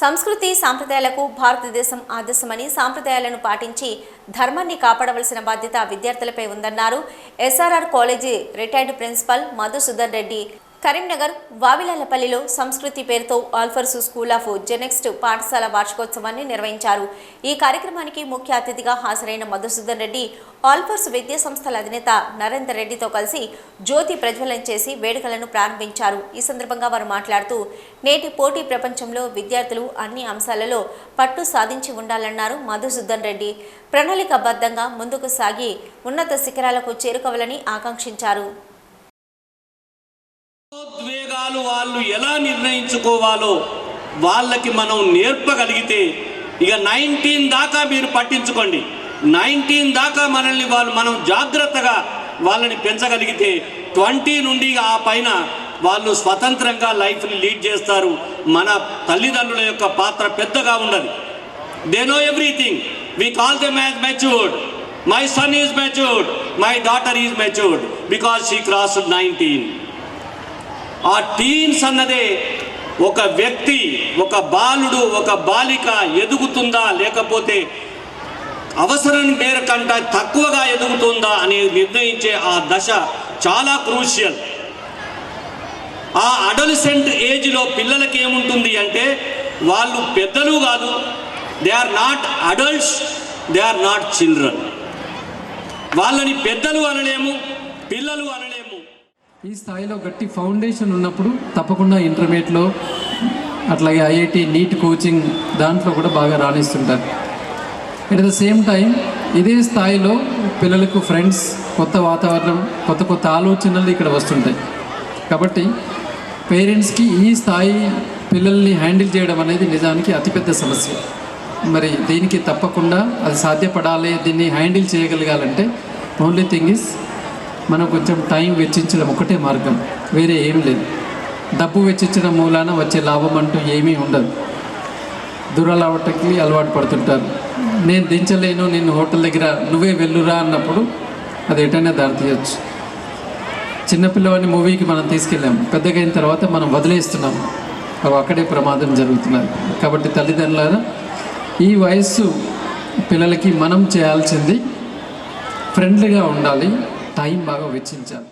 సంస్కృతి సాంప్రదాయాలకు భారతదేశం ఆదర్శమని సాంప్రదాయాలను పాటించి ధర్మాన్ని కాపాడవలసిన బాధ్యత విద్యార్థులపై ఉందన్నారు. SRR college retired principal Madhusudan Reddy. Karimnagar వావిలాలపల్లిలో సంస్కృతి పేరుతో ఆల్ఫర్స్ స్కూల్ ఆఫ్ జెనెక్స్ట్ పాఠశాల వార్షికోత్సవాన్ని నిర్వహించారు. ఈ కార్యక్రమానికి ముఖ్య అతిథిగా హాజరైన మధుసూదన్ రెడ్డి ఆల్ఫర్స్ విద్యా సంస్థల అధినేత నరేందర్ రెడ్డితో కలిసి జ్యోతి ప్రజ్వలన చేసి వేడుకలను ప్రారంభించారు. ఈ సందర్భంగా వారు మాట్లాడుతూ నేటి పోటీ ప్రపంచంలో విద్యార్థులు అన్ని అంశాలలో పట్టు సాధించి ఉండాలన్నారు మధుసూదన్ రెడ్డి. ప్రణాళికబద్ధంగా ముందుకు సాగి ఉన్నత శిఖరాలకు చేరుకోవాలని ఆకాంక్షించారు. భావోద్వేగాలు వాళ్ళు ఎలా నిర్ణయించుకోవాలో వాళ్ళకి మనం నేర్పగలిగితే ఇక నైన్టీన్ దాకా మీరు పట్టించుకోండి. నైన్టీన్ దాకా మనల్ని వాళ్ళు మనం జాగ్రత్తగా వాళ్ళని పెంచగలిగితే ట్వంటీ నుండి ఆ పైన వాళ్ళు స్వతంత్రంగా లైఫ్ని లీడ్ చేస్తారు. మన తల్లిదండ్రుల యొక్క పాత్ర పెద్దగా ఉండదు. They know everything we call them as matured my son is matured my daughter is matured because she cross nineteen uh teens అన్నదే ఒక వ్యక్తి ఒక బాలుడు ఒక బాలిక ఎదుగుతుందా లేకపోతే అవసరం మేర కంటే తక్కువగా ఎదుగుతుందా అని నిర్ణయించే ఆ దశ చాలా క్రూషియల్. ఆ అడల్సెంట్ ఏజ్లో పిల్లలకి ఏముంటుంది అంటే వాళ్ళు పెద్దలు కాదు they are not adults they are not children. వాళ్ళని పెద్దలు అనలేము పిల్లలు అనలేము. ఈ స్థాయిలో గట్టి ఫౌండేషన్ ఉన్నప్పుడు తప్పకుండా ఇంటర్మీడియట్లో అట్లాగే ఐఐటి నీట్ కోచింగ్ దాంట్లో కూడా బాగా రాణిస్తుంటారు. అట్ ద సేమ్ టైం ఇదే స్థాయిలో పిల్లలకు ఫ్రెండ్స్ కొత్త వాతావరణం కొత్త కొత్త ఆలోచనలు ఇక్కడ వస్తుంటాయి. కాబట్టి పేరెంట్స్కి ఈ స్థాయి పిల్లల్ని హ్యాండిల్ చేయడం అనేది నిజానికి అతిపెద్ద సమస్య. మరి దీనికి తప్పకుండా అది సాధ్యపడాలి దీన్ని హ్యాండిల్ చేయగలగాలంటే ఓన్లీ థింగ్ ఇస్ మనం కొంచెం టైం వెచ్చించడం ఒకటే మార్గం వేరే ఏం లేదు. డబ్బు వెచ్చించడం మూలాన వచ్చే లాభం అంటూ ఏమీ ఉండదు. దురలవాటుకి అలవాటు పడుతుంటారు. నేను దించలేను నేను హోటల్ దగ్గర నువ్వే వెళ్ళురా అన్నప్పుడు అది ఎటైనా దారి తీయచ్చు. చిన్నపిల్లవాడిని మూవీకి మనం తీసుకెళ్ళాం. పెద్దగా అయిన తర్వాత మనం వదిలేస్తున్నాం. అవి అక్కడే ప్రమాదం జరుగుతున్నది కాబట్టి తల్లిదండ్రులారా ఈ వయస్సు పిల్లలకి మనం చేయాల్సింది ఫ్రెండ్లీగా ఉండాలి. టైం బాగా వెచ్చించాలి.